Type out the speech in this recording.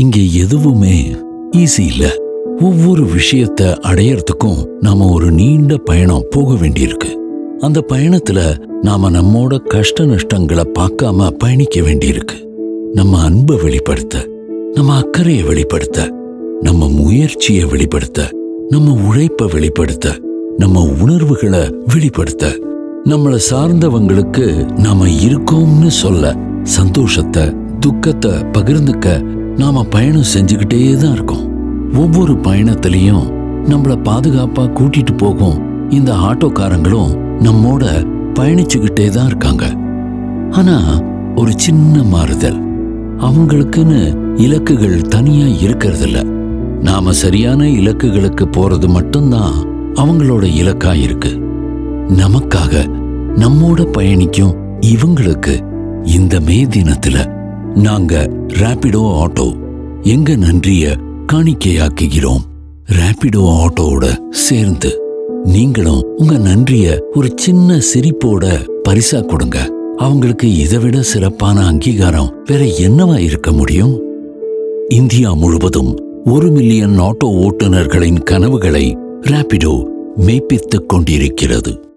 இங்க எதுவுமே ஈஸி இல்ல. ஒவ்வொரு விஷயத்த அடையறதுக்கும் நாம ஒரு நீண்ட பயணம் போக வேண்டியிருக்கு. அந்த பயணத்துல நாம நம்மோட கஷ்ட நஷ்டங்களை பார்க்காம பயணிக்க வேண்டியிருக்கு. நம்ம அன்பை வெளிப்படுத்த நம்ம அக்கறையை வெளிப்படுத்த நம்ம முயற்சியை வெளிப்படுத்த நம்ம உழைப்பை வெளிப்படுத்த நம்ம உணர்வுகளை வெளிப்படுத்த நம்மளை சார்ந்தவங்களுக்கு நாம இருக்கோம்னு சொல்ல சந்தோஷத்தை துக்கத்தை பகிர்ந்துக்க நாம பயணம் செஞ்சுக்கிட்டே தான் இருக்கோம். ஒவ்வொரு பயணத்திலையும் நம்மள பாதுகாப்பா கூட்டிட்டு போகும் இந்த ஆட்டோக்காரங்களும் நம்மோட பயணிச்சுக்கிட்டே தான் இருக்காங்க. ஆனா ஒரு சின்ன மாறுதல். அவங்களுக்குன்னு இலக்குகள் தனியா இருக்கிறதில்ல. நாம சரியான இலக்குகளுக்கு போறது மட்டும்தான் அவங்களோட இலக்கா இருக்கு. நமக்காக நம்மோட பயணிக்கும் இவங்களுக்கு இந்த மே தினத்துல நாங்க ராபிடோ ஆட்டோ எங்க நன்றிய காணிக்கையாக்குகிறோம். ராபிடோ ஆட்டோவோட சேர்ந்து நீங்களும் உங்க நன்றிய ஒரு சின்ன சிரிப்போட பரிசா கொடுங்க. அவங்களுக்கு இதை விட சிறப்பான அங்கீகாரம் வேற என்னவா இருக்க முடியும்? இந்தியா முழுவதும் ஒரு மில்லியன் ஆட்டோ ஓட்டுநர்களின் கனவுகளை ராபிடோ மெய்ப்பித்துக் கொண்டிருக்கிறது.